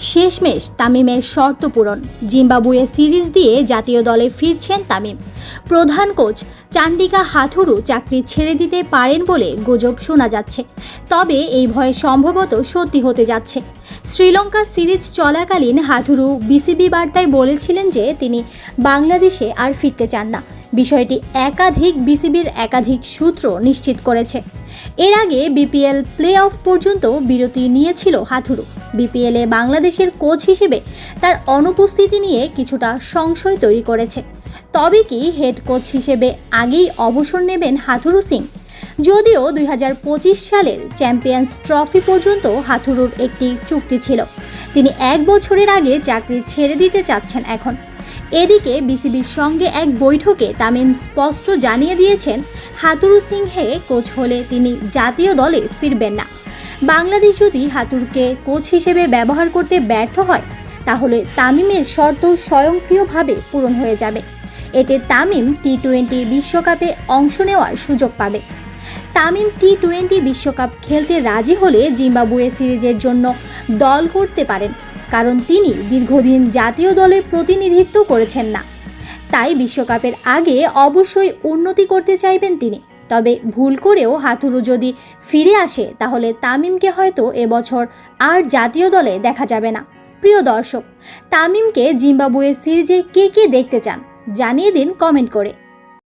শেষমেশ তামিমের শর্ত পূরণ। জিম্বাবুয়ে সিরিজ দিয়ে জাতীয় দলে ফিরছেন তামিম। প্রধান কোচ চান্ডিকা হাথুরু চাকরি ছেড়ে দিতে পারেন বলে গুজব শোনা যাচ্ছে। তবে এই ভয় সম্ভবত সত্যি হতে যাচ্ছে। শ্রীলঙ্কা সিরিজ চলাকালীন হাথুরু বিসিবি বার্তায় বলেছিলেন যে তিনি বাংলাদেশে আর ফিরতে চান না। বিষয়টি একাধিক বিসিবির একাধিক সূত্র নিশ্চিত করেছে। এর আগে বিপিএল প্লে অফ পর্যন্ত বিরতি নিয়েছিল হাথুরু বিপিএলে বাংলাদেশের কোচ হিসেবে তার অনুপস্থিতি নিয়ে কিছুটা সংশয় তৈরি করেছে। তবে কি হেড কোচ হিসেবে আগেই অবসর নেবেন হাথুরু সিং? যদিও দুই হাজার পঁচিশ সালের চ্যাম্পিয়ন্স ট্রফি পর্যন্ত হাথুরুর একটি চুক্তি ছিল। তিনি এক বছরের আগে চাকরি ছেড়ে দিতে চাচ্ছেন এখন। এদিকে বিসিবির সঙ্গে এক বৈঠকে তামিম স্পষ্ট জানিয়ে দিয়েছেন, হাতুরু সিংহে কোচ হলে তিনি জাতীয় দলে ফিরবেন না। বাংলাদেশ যদি হাতুরকে কোচ হিসেবে ব্যবহার করতে ব্যর্থ হয়, তাহলে তামিমের শর্ত স্বয়ংক্রিয়ভাবে পূরণ হয়ে যাবে। এতে তামিম টি টোয়েন্টি বিশ্বকাপে অংশ নেওয়ার সুযোগ পাবে। তামিম টি টোয়েন্টি বিশ্বকাপ খেলতে রাজি হলে জিম্বাবুয়ে সিরিজের জন্য দল করতে পারেন। কারণ তিনি দীর্ঘদিন জাতীয় দলের প্রতিনিধিত্ব করেছেন না। তাই বিশ্বকাপের আগে অবশ্যই উন্নতি করতে চাইবেন তিনি। তবে ভুল করেও হাতুরু যদি ফিরে আসে, তাহলে তামিমকে হয়তো এবছর আর জাতীয় দলে দেখা যাবে না। প্রিয় দর্শক, তামিমকে জিম্বাবুয়ে সিরিজে কে কে দেখতে চান? জানিয়ে দিন কমেন্ট করে।